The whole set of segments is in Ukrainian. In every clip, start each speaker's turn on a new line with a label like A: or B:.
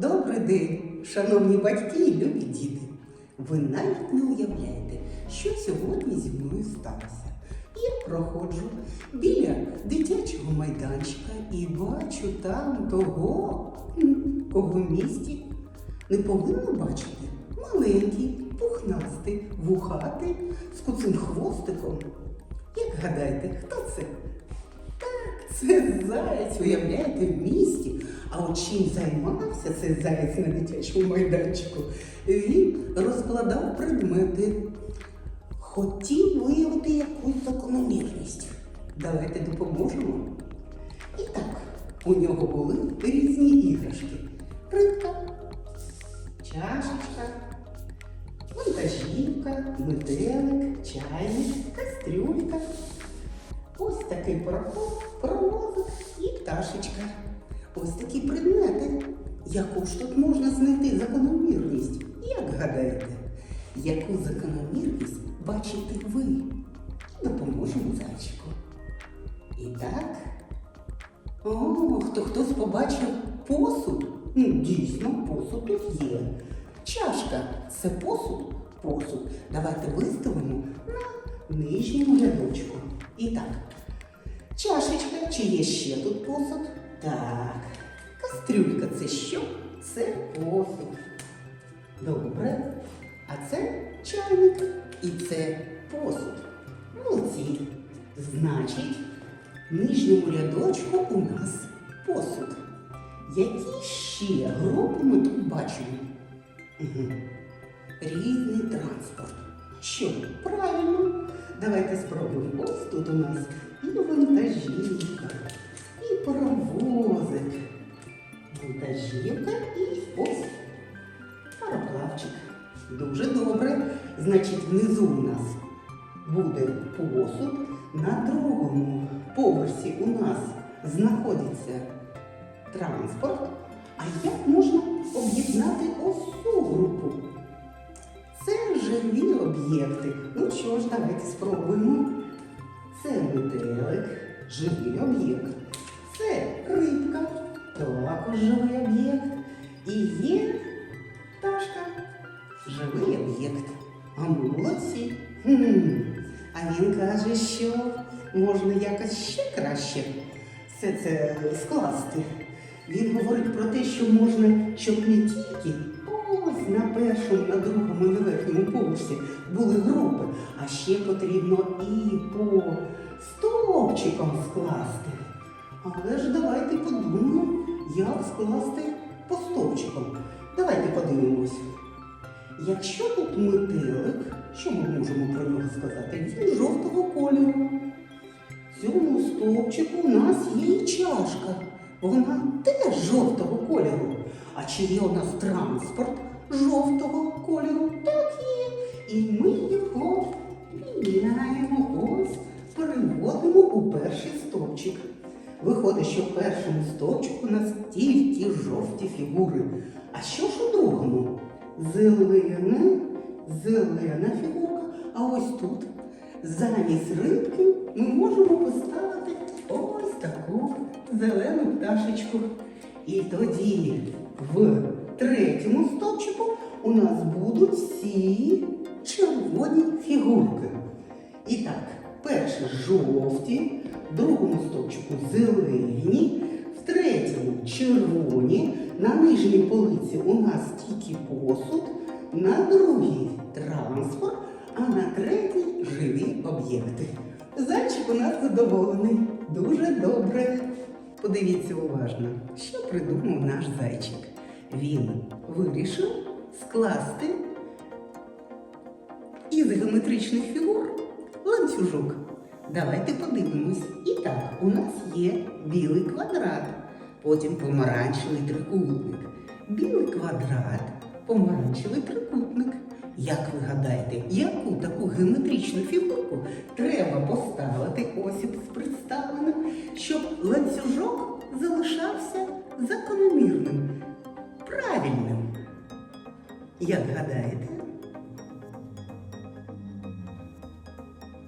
A: Добрий день, шановні батьки і любі діти. Ви навіть не уявляєте, що сьогодні зі мною сталося. Я проходжу біля дитячого майданчика і бачу там того, кого в місті не повинно бачити. Маленький, пухнастий, вухатий, з куцим хвостиком. Як гадаєте, хто це? Це заєць, уявляєте, в місті. А от чим займався цей заєць на дитячому майданчику? Він розкладав предмети, хотів виявити якусь закономірність. Давайте допоможемо. І так, у нього були різні іграшки. Рибка, чашечка, вантажівка, метелик, чайник, кастрюлька. Такий пароход, паровозик і пташечка. Ось такі предмети. Яку ж тут можна знайти закономірність? Як гадаєте, яку закономірність бачите ви? Допоможемо зайчику. І так. О, хто хтось побачив посуд? Ну, дійсно, посуд тут є. Чашка це посуд? Посуд. Давайте виставимо на нижньому рядочку. І так. Чашечка, чи є ще тут посуд? Так. Кастрюлька це що? Це посуд. Добре. А це чайник і це посуд. Молодці. Значить, в нижньому рядочку у нас посуд. Які ще групи ми тут бачимо? Угу. Різний транспорт. Що? Правильно. Давайте спробуємо. Ось тут у нас і вантажівка, і паровозик. Вантажівка і ось пароплавчик. Дуже добре. Значить, внизу у нас буде посуд. На другому поверсі у нас знаходиться транспорт. А як можна об'єднати цю групу? Це живі об'єкти. Ну що ж, давайте спробуємо. Метелик, живий об'єкт. Це рибка, також живий об'єкт. І є пташка, живий об'єкт. А молодці. Хм. А він каже, що можна якось ще краще все це скласти. Він говорить про те, що можна, щоб не тільки на першому, на другому на верхньому поверсі були групи, а ще потрібно і по стовпчикам скласти. Але ж давайте подумаємо, як скласти по стовпчикам. Давайте подивимось. Якщо тут метелик, що ми можемо про нього сказати? Він жовтого кольору. В цьому стовпчику у нас є і чашка. Вона теж жовтого кольору. А чи є у нас транспорт жовтого кольору? Так є. І ми його міняємо ось, переводимо у перший стовпчик. Виходить, що в першому стовпчику у нас тільки жовті фігури. А що ж у другому? Зелена, зелена фігурка. А ось тут замість рибки ми можемо поставити ось таку зелену пташечку. І тоді в третьому стовпчику у нас будуть всі червоні фігурки. І так, перші жовті, в другому стовпчику зелені, в третьому червоні, на нижній полиці у нас тільки посуд, на другій транспорт, а на третій живі об'єкти. Зайчик у нас задоволений. Дуже добре. Подивіться уважно, що придумав наш зайчик. Він вирішив скласти із геометричних фігур ланцюжок. Давайте подивимось. І так, у нас є білий квадрат, потім помаранчевий трикутник. Білий квадрат, помаранчевий трикутник. Як ви гадаєте, яку таку геометричну фігурку треба поставити ось із представленим, щоб ланцюжок залишався закономірним, правильним? Як гадаєте?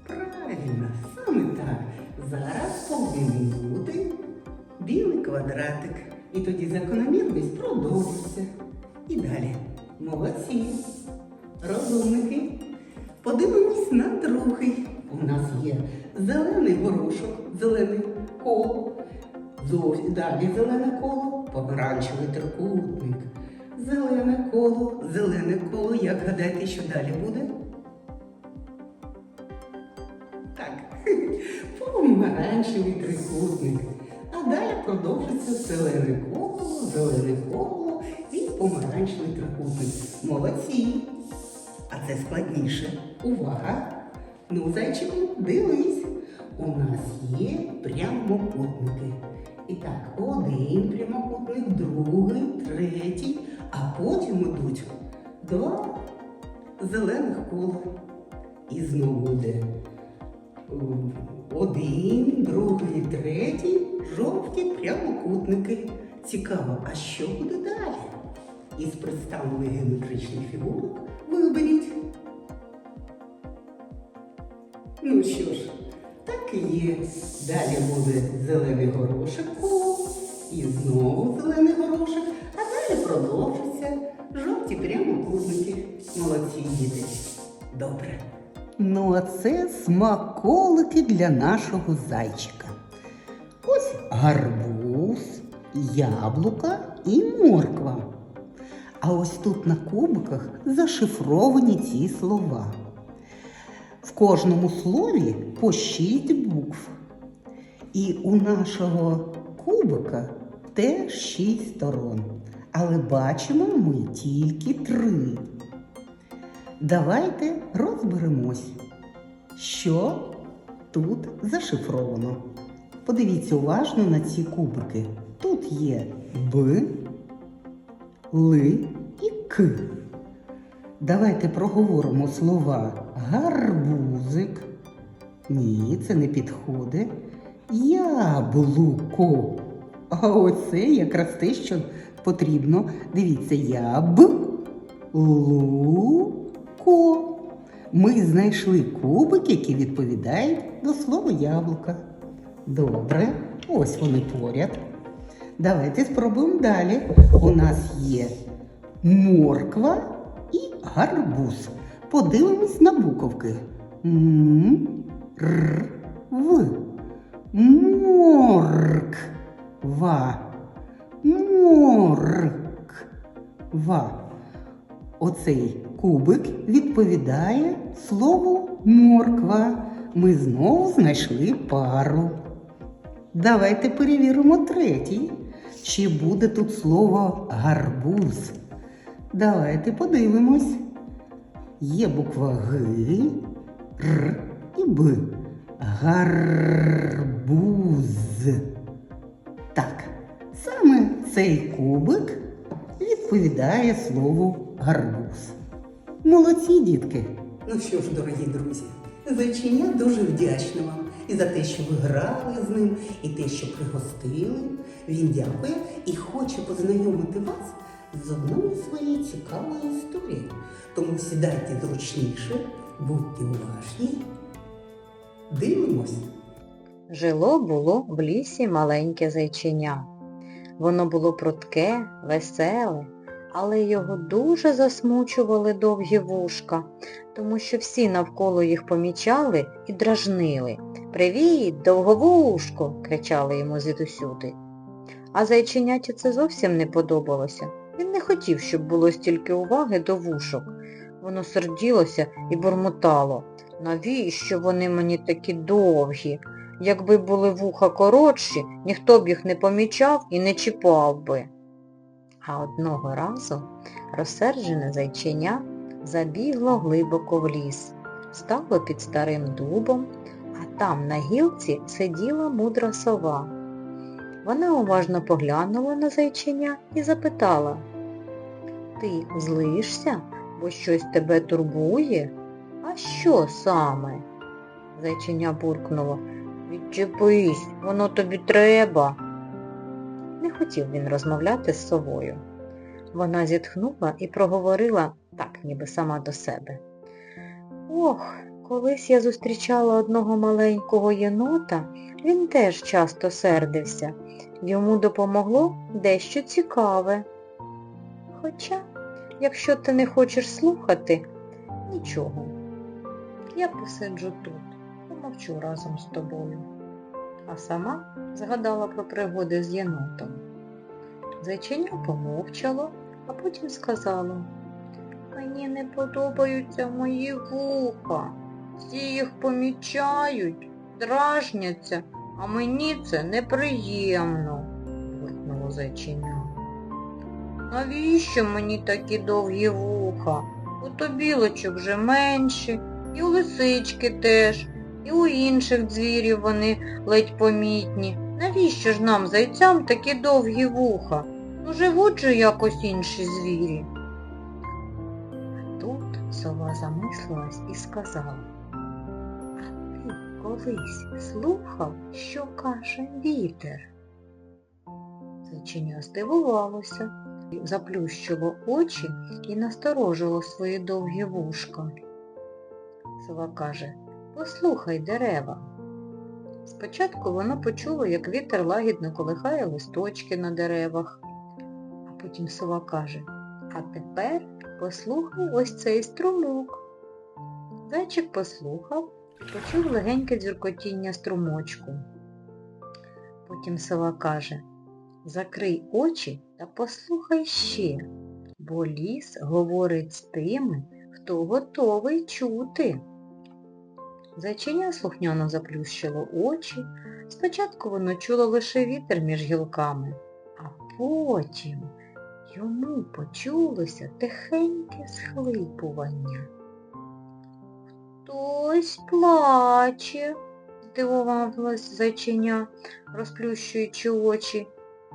A: Правильно, саме так. Зараз повинен бути білий квадратик. І тоді закономірність продовжиться. І далі. Молодці. Розумники. Подивимось на другий. У нас є зелений горошок, зелене коло. Далі зелене коло, помаранчевий трикутник. Зелене коло, зелене коло. Як гадаєте, що далі буде? Так, помаранчевий трикутник. А далі продовжиться зелене коло, зелене коло і помаранчевий трикутник. Молодці! А це складніше. Увага! Ну, зайчику, дивись. У нас є прямокутники. І так, один прямокутник, другий, третій, а потім ідуть два зелених кола. І знову йде один, другий, третій, жовті прямокутники. Цікаво, а що буде далі? Із представлених геометричних фігурок виберіть. Ну що ж, є. Далі буде зелений горошок коло, і знову зелений горошок, а далі продовжиться жовті прямокутники. Молодці діти. Добре. Ну, а це смаколики для нашого зайчика. Ось гарбуз, яблука і морква. А ось тут на кубиках зашифровані ці слова. В кожному слові по шість букв. І у нашого кубика теж шість сторон. Але бачимо ми тільки три. Давайте розберемось, що тут зашифровано. Подивіться уважно на ці кубики. Тут є Б, Л і К. Давайте проговоримо слова гарбузик. Ні, це не підходить. Яблуко. А оце якраз те, що потрібно. Дивіться, яблуко. Ми знайшли кубик, які відповідають до слова яблука. Добре, ось вони поряд. Давайте спробуємо далі. У нас є морква і гарбуз. Подивимось на буковки. М, Р, В. Морква. Морква. Оцей кубик відповідає слову морква. Ми знову знайшли пару. Давайте перевіримо третій. Чи буде тут слово гарбуз? Давайте подивимось. Є буква Г, Р і Б. Гарбуз. Так, саме цей кубик відповідає слову гарбуз. Молодці, дітки! Ну що ж, дорогі друзі, зайчиня дуже вдячна вам і за те, що ви грали з ним, і те, що пригостили. Він дякує і хоче познайомити вас з одною своєю цікавою історією. Тому сідайте зручніше, будьте уважні. Дивимось.
B: Жило було в лісі маленьке зайчиня. Воно було прудке, веселе, але його дуже засмучували довгі вушка, тому що всі навколо їх помічали і дражнили. Привіт, довговушко! кричали йому звідусюди. А зайченяті це зовсім не подобалося. Хотів, щоб було стільки уваги до вушок. Воно серділося і бурмотало. Навіщо вони мені такі довгі? Якби були вуха коротші, ніхто б їх не помічав і не чіпав би. А одного разу розсерджене зайченя забігло глибоко в ліс, стало під старим дубом, а там на гілці сиділа мудра сова. Вона уважно поглянула на зайченя і запитала, Ти злишся, бо щось тебе турбує? А що саме? Зайченя буркнуло. Відчепись, воно тобі треба. Не хотів він розмовляти з совою. Вона зітхнула і проговорила так, ніби сама до себе. Ох, колись я зустрічала одного маленького єнота, він теж часто сердився. йому допомогло дещо цікаве. Хоча, якщо ти не хочеш слухати, нічого. Я посиджу тут, помовчу разом з тобою. А сама згадала про пригоди з єнотом. Зайчиня помовчало, а потім сказала, Мені не подобаються мої вуха. Всі їх помічають, дражняться, а мені це неприємно, вигнуло зайчиня. Навіщо мені такі довгі вуха? У тобілочок вже менші, і у лисички теж, і у інших звірів вони ледь помітні. Навіщо ж нам, зайцям, такі довгі вуха? Ну живуть же якось інші звірі. Тут сова замислилась і сказала, а ти колись слухав, що каже вітер? Зайчиня здивувалося, заплющило очі і насторожило свої довгі вушка. Сова каже, послухай дерева. Спочатку вона почула, як вітер лагідно колихає листочки на деревах. А потім сова каже, а тепер послухай ось цей струмок. Зайчик послухав і почув легеньке дзюркотіння струмочку. Потім сова каже, закрий очі та послухай ще, бо ліс говорить з тими, хто готовий чути. Зайчиня слухняно заплющило очі. Спочатку воно чуло лише вітер між гілками, а потім йому почулося тихеньке схлипування. Хтось плаче, здивувалась зайчиня, розплющуючи очі.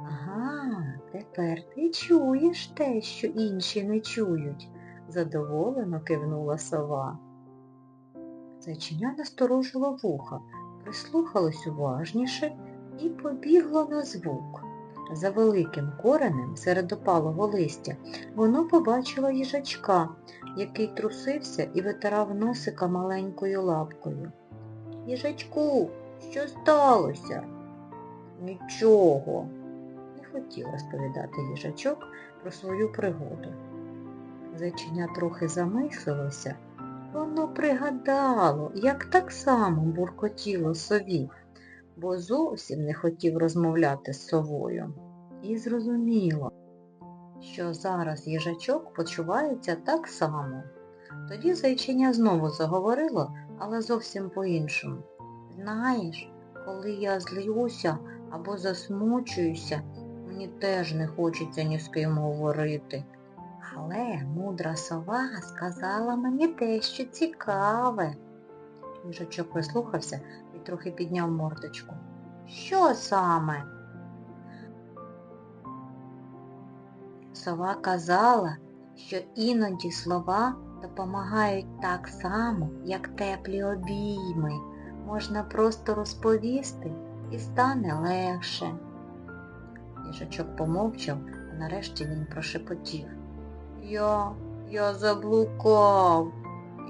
B: Ага, тепер ти чуєш те, що інші не чують, задоволено кивнула сова. Зайчиня насторожило вуха, прислухалось уважніше і побігло на звук. За великим коренем серед опалого листя воно побачило їжачка, який трусився і витирав носика маленькою лапкою. Їжачку, що сталося? Нічого. Хотів розповідати їжачок про свою пригоду. Зайчиня трохи замислилося. Воно пригадало, як так само буркотіло сові, бо зовсім не хотів розмовляти з совою. І зрозуміло, що зараз їжачок почувається так само. Тоді зайчиня знову заговорило, але зовсім по-іншому. Знаєш, коли я злюся або засмучуюся, мені теж не хочеться ні з ким говорити. Але мудра сова сказала мені дещо цікаве. Їжачок прислухався і трохи підняв мордочку. Що саме? Сова казала, що іноді слова допомагають так само, як теплі обійми. Можна просто розповісти і стане легше. Їжачок помовчав, а нарешті він прошепотів. Я, я заблукав.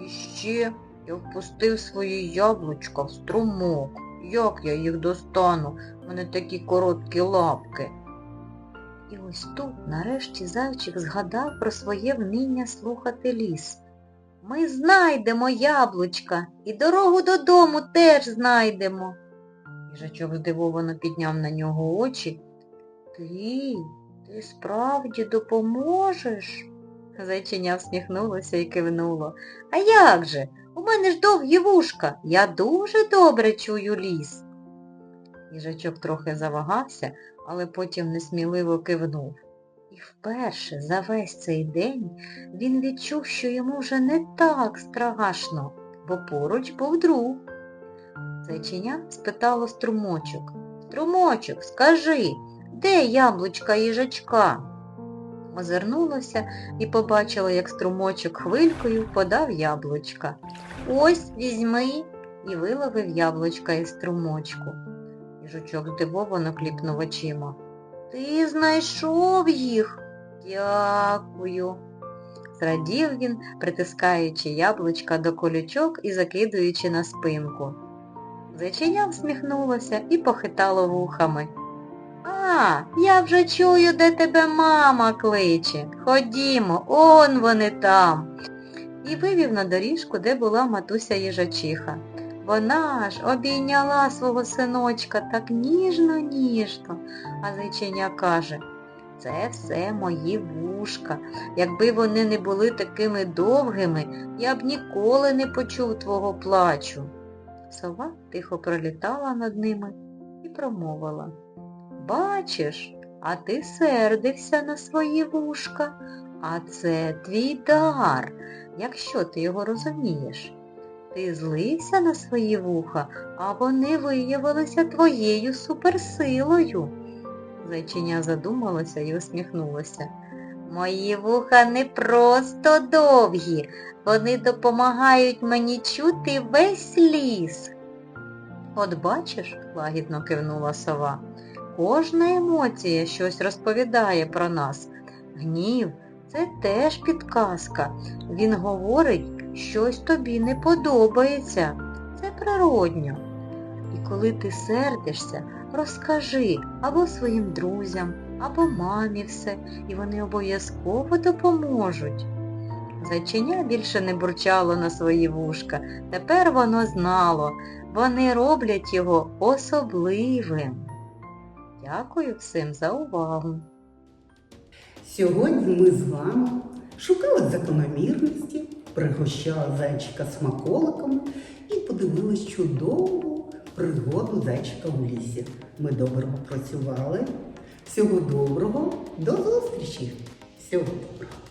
B: І ще я впустив свої яблучка в струмок. Як я їх достану? Мене такі короткі лапки. І ось тут нарешті зайчик згадав про своє вміння слухати ліс. Ми знайдемо яблучка і дорогу додому теж знайдемо. Їжачок здивовано підняв на нього очі. Ти, ти справді допоможеш? Зайчиня всміхнулося і кивнуло. А як же? У мене ж довгі вушка. Я дуже добре чую ліс. Їжачок трохи завагався, але потім несміливо кивнув. І вперше за весь цей день він відчув, що йому вже не так страшно, бо поруч був друг. Зайчиня спитало струмочок. Струмочок, скажи, де яблучка їжачка? Озирнулася і побачила, як струмочок хвилькою подав яблучка. Ось візьми і виловив яблучка із струмочку. Їжачок здивовано кліпнув очима. Ти знайшов їх? Дякую. Зрадів він, притискаючи яблучка до колючок і закидуючи на спинку. Зайчиня всміхнулося і похитало вухами. А, я вже чую, де тебе мама кличе. Ходімо, он вони там. І вивів на доріжку, де була матуся їжачиха. Вона ж обійняла свого синочка так ніжно-ніжно, а зайчиня каже, це все мої вушка. Якби вони не були такими довгими, я б ніколи не почув твого плачу. Сова тихо пролітала над ними і промовила. Бачиш, а ти сердився на свої вушка, а це твій дар, якщо ти його розумієш. Ти злився на свої вуха, а вони виявилися твоєю суперсилою. Зайчиня задумалася і усміхнулася. Мої вуха не просто довгі, вони допомагають мені чути весь ліс. От бачиш, лагідно кивнула сова, кожна емоція щось розповідає про нас. Гнів це теж підказка. Він говорить, щось тобі не подобається. Це природньо. І коли ти сердишся, розкажи або своїм друзям, або мамі все, і вони обов'язково допоможуть. Зайчиня більше не бурчало на свої вушка. Тепер воно знало, вони роблять його особливим. Дякую всім за увагу.
A: Сьогодні ми з вами шукали закономірності, пригощали зайчика смаколиком і подивились чудову пригоду зайчика у лісі. Ми добре попрацювали. Всього доброго, до зустрічі! Всього доброго!